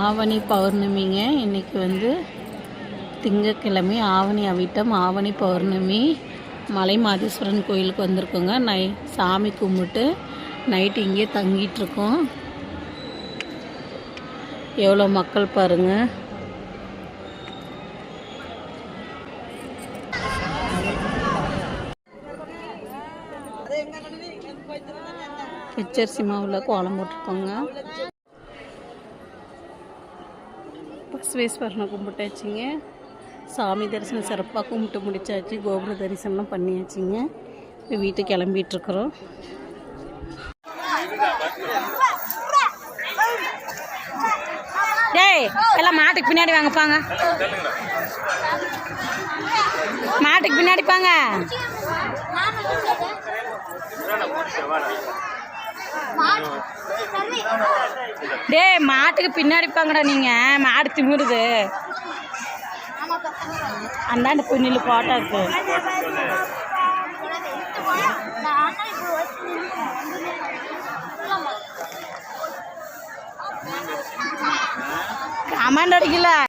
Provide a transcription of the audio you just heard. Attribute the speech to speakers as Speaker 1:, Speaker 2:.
Speaker 1: ஆவணி பௌர்ணமிங்க. இன்னைக்கு வந்து திங்கட்கிழமை ஆவணி அவிட்டம். ஆவணி பௌர்ணமி மலை மாதேஸ்வரன் கோயிலுக்கு வந்திருக்கோங்க. நை சாமி கும்பிட்டு நைட்டு இங்கே தங்கிட்டு இருக்கோம் எவ்வளோ மக்கள் பாருங்க. பச்சரிசி மாவில் கோலம் போட்டிருக்கோங்க. பசுவேஸ்வரனை கும்பிட்டாச்சுங்க. சாமி தரிசனம் சிறப்பாக கும்பிட்டு முடிச்சாச்சு. கோபுர தரிசனம் பண்ணியாச்சுங்க. இப்போ வீட்டுக்கு கிளம்பிட்டு இருக்கிறோம். டேய் எல்லாம் மாட்டுக்கு பின்னாடி வாங்கப்பாங்க மாட்டுக்கு பின்னாடி பாங்க. டேய் மாட்டுக்கு பின்னாடி பாங்கடா நீங்க. மாடு திமிருது. அந்தாண்ட புண்ணில் போட்டா இருக்கு. கமாண்ட் அடிக்கல.